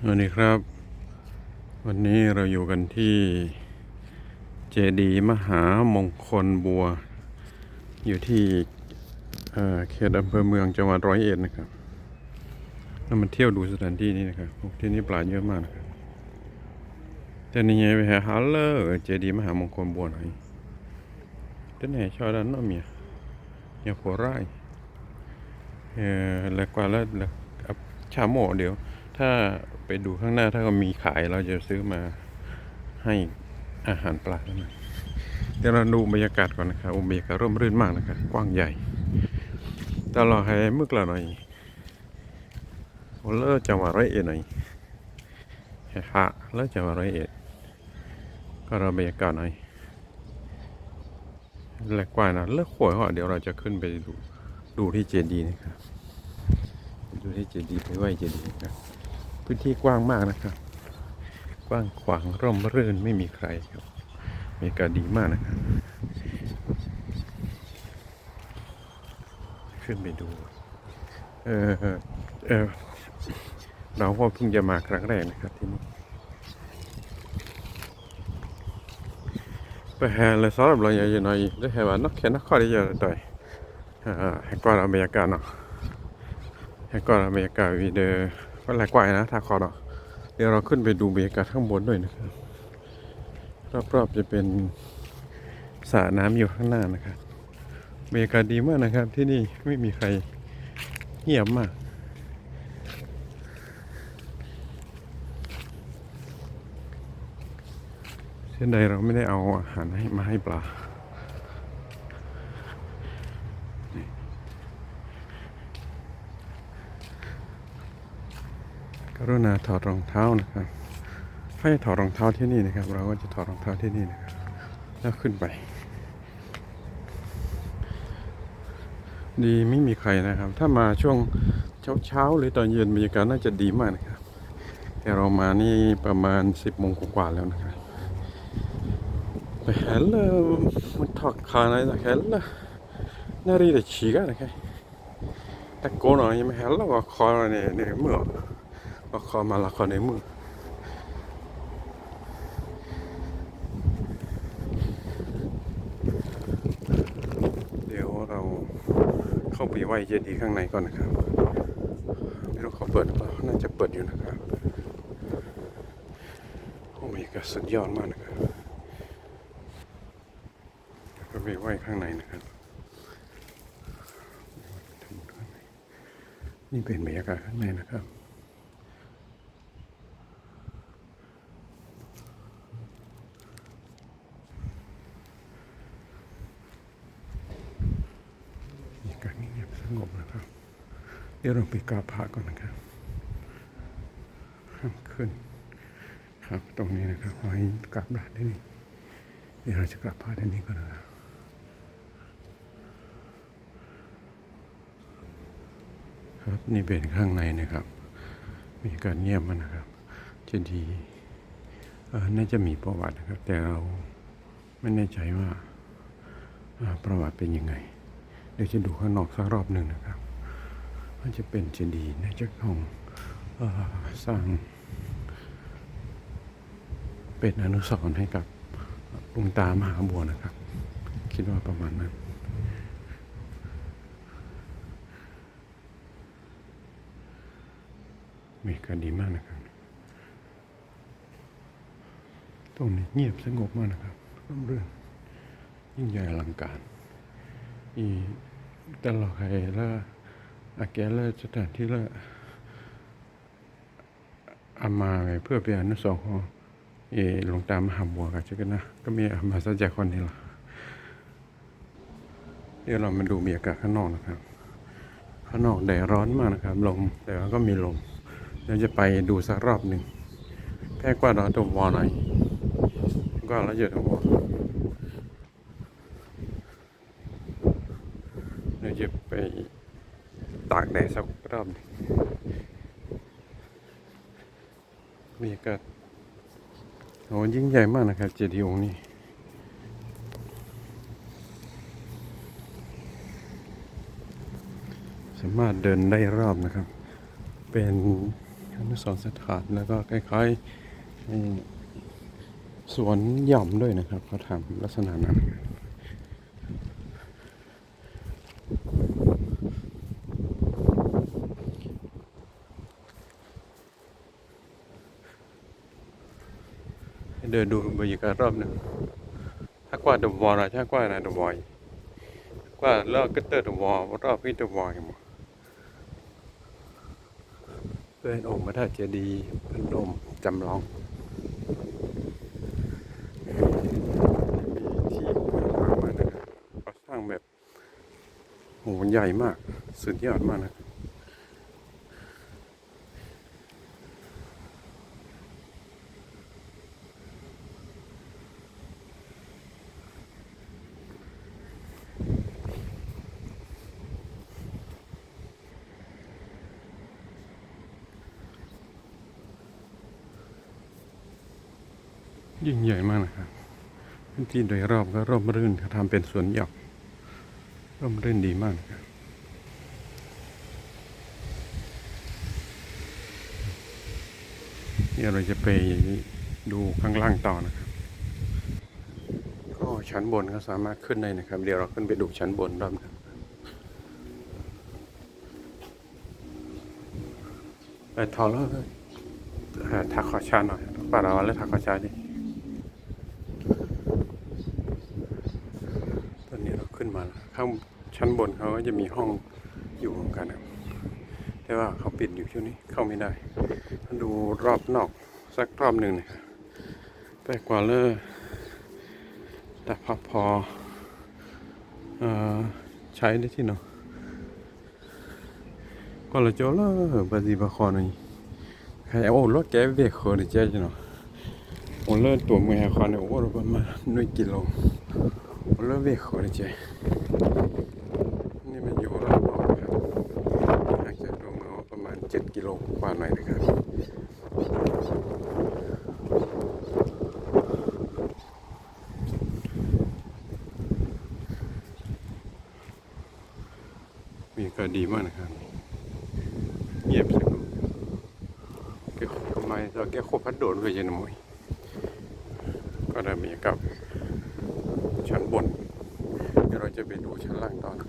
สวัสดีครับ วันนี้เราอยู่กันที่เจดีมหามงคลบัว อยู่ที่เขตอำเภอเมืองจังหวัดร้อยเอ็ดนะครับเรามาเที่ยวดูสถานที่นี้นะครับที่นี่ปลาเยอะมากนะครับแต่นี่ไงไปหาฮัลเลอร์เจดีมหามงคลบัวหน่อยแต่ไหนชอดันนาะเมียอย่าหัวไร่เออแล้วกว่าแล้วแล้วเอาชาโมเดี๋ยว ถ้าไปดูข้างหน้าถ้าเขามีขายเราจะซื้อมาให้อาหารปลาหน่อยเดี๋ยวเราดูบรรยากาศก่อนนะครับอุบรรยากาศร่มรื่นมากนะครับกว้างใหญ่ตลอดให้มึกละหน่อยโอเลอจังหวัดร้อยเอ็ดหน่อยฮะเลิศจังหวัดร้อยเอ็ดก็เราบรรยากาศหน่อยแหลกกว่านะเลิกขวยเหรอเดี๋ยวเราจะขึ้นไปดูดูที่เจดีย์นะครับดูที่เจดีย์ไปไหวเจดีย์นะครับ พื้นที่กว้างมากนะครับ กว้างขวางร่มรื่นไม่มีใครครับบรรยากาศดีมากนะครับ ขึ้นไปดู เออเออเราก็เพิ่งจะมาครั้งแรกนะครับที่นี่ไปแห่เลยสำหรับเราอย่างน้อยได้แห่ว่านักแค่นักข้อได้เยอะต่อยอ่าให้ก่อนอาบรรยากาเนาะให้ก่อนบรรยากาวีเดอร์ ก็หลายกว่านะทาคอเนาะเดี๋ยวเราขึ้นไปดูบรรยากาศข้างบนด้วยนะครับรอบๆจะเป็นสระน้ำอยู่ข้างหน้านะครับบรรยากาศดีมากนะครับ ที่นี่ไม่มีใครเงียบมากเช่นใดเราไม่ได้เอาอาหารให้มาให้ปลา รุณาถอดรองเท้านะครับให้ถอดรองเท้าที่นี่นะครับ เราก็จะถอดรองเท้าที่นี่นะครับ แล้วขึ้นไป ดีไม่มีใครนะครับ ถ้ามาช่วงเช้าๆหรือตอนเย็นบรรยากาศน่าจะดีมากนะครับ แต่เรามานี่ประมาณสิบโมงกว่าแล้วนะครับไปเห็นเลยมันถอดขาไหน เห็นเลยน่ารีดฉีกอะคอยยังไม่เห็นแล้วว่าคอเนี่ยเนี่ยเมื่อละครมาละครในมือเดี๋ยวเราเข้าไปไหว้เจดีย์ข้างในก่อนนะครับไม่รู้เขาเปิดหรือเปล่าน่าจะเปิดอยู่นะครับโอ้ยก็สุดยอดมากนะครับก็ไปไหว้ข้างในนะครับนี่เป็นบรรยากาศข้างในนะครับ บรรยากาศเงบสงบนะครับ เดี๋ยวเราไปกราบพระก่อนนะครับห้ามขึ้น ครับตรงนี้นะครับขอให้กราบได้นี่เดี๋ยวเราจะกราบพระที่นี่ก่อนนะครับครับนี่เป็นข้างในนะครับ มีการเงียบมันนะครับเจดีย์น่าจะมีประวัตินะครับ แต่เราไม่แน่ใจว่าประวัติเป็นยังไง เดี๋ยวจะดูข้างนอกสักรอบหนึ่งนะครับมันจะเป็นเจดีย์น่าจะของสร้าง เป็นอนุสรณ์ให้กับหลวงตามหาบัวนะครับ คิดว่าประมาณนั้นมีกาดีมากนะครับ ตรงนี้เงียบสงบมากนะครับร่มรื่นยิ่งใหญ่อลังการอี ตลอดใครละอาแกละสถานที่ละอามาเพื่อเป็นอนุสรณ์ของเอหลวงตามหาบัวกันใช่กันนะก็มีอามาสัจจคนนี้ละเดี๋ยวเรามาดูบรรยากาศข้างนอกนะครับ ข้างนอกแดดร้อนมากนะครับ ลมแต่ว่าก็มีลมเดี๋ยวจะไปดูสักรอบหนึ่งแค่กว่าเราตัววอหน่อยก็แล้วเยอะตัววอ เดี๋ยวจะไปตากแดดสักรอบนึ่งบรรยากาโอ้ยิ่งใหญ่มากนะครับเจดีย์องค์นี้สามารถเดินได้รอบนะครับ เป็นอนุสรณ์สถานแล้วก็คล้ายๆสวนหย่อมด้วยนะครับเขาทำลักษณะนั้น เดินดูบรรยากาศรอบหนึ่งถ้ากว่าเดอะวอลล์ถ้ากว่านะเดอะวอลล์กว่าเลิกก็เตอร์เดอะวอลล์รอบที่เดอะวอลล์หมดเป็นองค์พระธาตุเจดีย์พนมจำลองที่กว้างมากมายนะครับเขาสร้างแบบโหใหญ่มาก สุดยอดมากนะ ยิ่งใหญ่มากนะครับพื้นที่โดยรอบก็ร่มรื่นเขาทำเป็นสวนหย่อมร่มรื่นดีมากนะครับเดี๋ยวเราจะไปดูข้างล่างต่อนะครับ ก็ชั้นบนก็สามารถขึ้นได้นะครับ เดี๋ยวเราขึ้นไปดูชั้นบนรอบนะไปทอแล้วทักขอชาหน่อยป่าเราแล้วทักขอชาดิ ตอนนี้เราขึ้น มาข้างชั้นบนเขาก็จะมีห้องอยู่เหมือนกันครับแต่ว่าเขาปิดอยู่ช่วงนี้เข้าไม่ได้ดูรอบนอกสักรอบหนึ่งนะครับแต่กว่าเลอแต่พอพออใช้ได้ที่เนาะก็เราเจอแล้วบาดีบาคอนี่ใครเอาโอ้รถแกเด็กคอร์ดิเจ๊จีเนาะโอ้เลิศตัวมือคอนเนี่ยโอ้ประมาณหนึ่งกิโล Lo viejo, dice. นี่มันอยู่รอบๆครับห่างจากตัวเมืองประมาณ 7 กิโลกว่าหน่อยนะครับมีก็ดีมากนะครับเงียบสงบแกทำไมเราแกโคพัดโดดไปยันมวยก็ได้มีกับชั้นบน เดี๋ยวเราจะไปดูชั้นล่างต่อนะ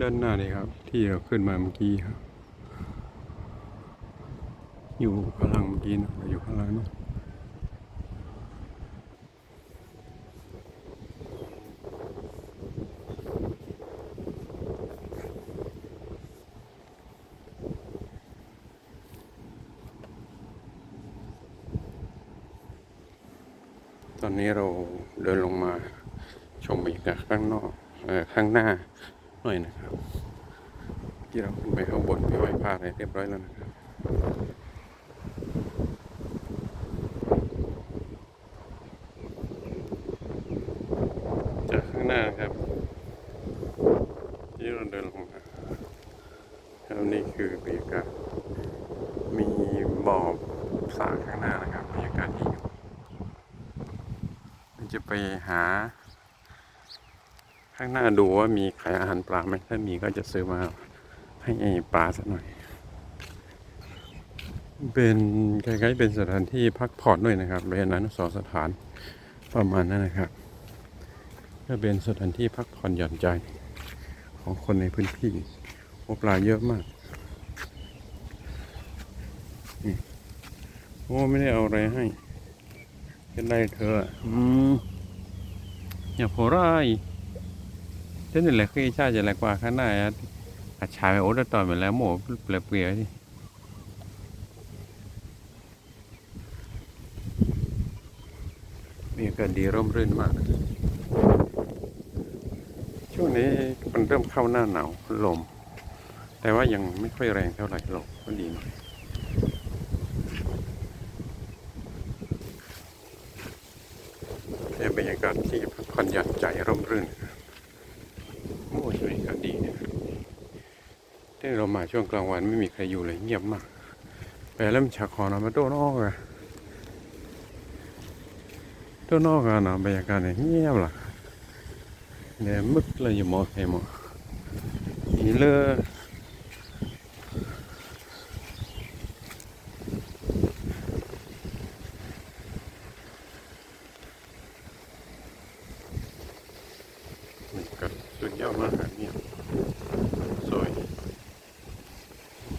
ด้านหน้านี่ครับ ที่เราขึ้นมาเมื่อกี้ครับ อยู่ข้างล่างเมื่อกี้นะอยู่ข้างล่างเนะ ตอนนี้เราเดินลงมาชมบรรยากาศข้างนอกเออข้างหน้าหน่อยนะครับ ที่เราขึ้นไปข้างบนไปไหว้พระอะไรเรียบร้อยแล้วนะครับ จากข้างหน้าครับ ที่เราเดินลงมาแล้วนี่คือบรรยากาศมีบ่อสระข้างหน้านะครับบรรยากาศดีอยู่มัน จะไปหา ข้างหน้าดูว่ามีขายอาหารปลาไหมถ้ามีก็จะซื้อมาให้ไอ้ปลาสักหน่อย เป็นคล้ายๆเป็นสถานที่พักผ่อนด้วยนะครับเป็นอนุสรณ์สถานประมาณนั้นนะครับ ก็เป็นสถานที่พักผ่อนหย่อนใจของคนในพื้นที่โอปลาเยอะมากโอ้ไม่ได้เอาอะไรให้ จะได้เธออืมอย่าโผล่ไรเช่นนี่แหละคือชาจะแหลกว่าข้างหน้าอาชายโอ๊ตต่อไปแล้วโมูเปลี่ยนเปลือยที่มีก็ดีร่มรื่นมาก ช่วงนี้มันเริ่มเข้าหน้าหนาวลม แต่ว่ายังไม่ค่อยแรงเท่าไหร่หรอกก็ดีหน่อยเป็นบรรยากาศ ที่พักผ่อนหย่อนใจร่มรื่นโอ้ช่วงนี้ก็ดีที่เรามาช่วงกลางวันไม่มีใครอยู่เลยเงียบมากไปแล้วมันฉากคอนมาโดนอกอะตัวนอกอะนะบรรยากาศเนี่ยเงียบล่ะเนี่ยมึดเลยอยู่หมอใครหมอนี่เลย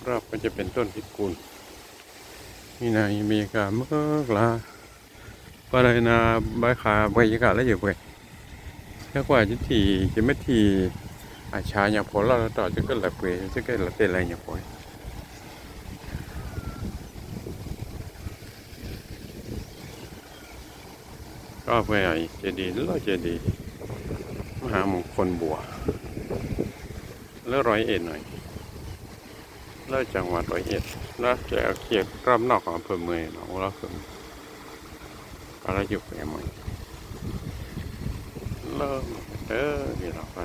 รอบก็จะเป็น ต้นพิกุลนี่นายบรรยากาเมื่อกลาปะไรนาใบขาบรรยากาศแล้วอยู่เว้ยถ้ากว่าจะทีจะไม่ทีอาชาอย่างพอเราต่อจะก็หลับเว้ยจะก็หลับเป็นอะไรอย่างพอก็ไปไอ้เจดีย์แล้วเจดีย์มหามงคลบัวแล้วร้อยเอ็ดหน่อย แล้วจังหวัดร้อยเอ็ดแล้วจะเขียดรอบนอกของอำเภอเมืองหนองละคืออะไรอยู่แก่ใหม่เริ่มเออที่เราไป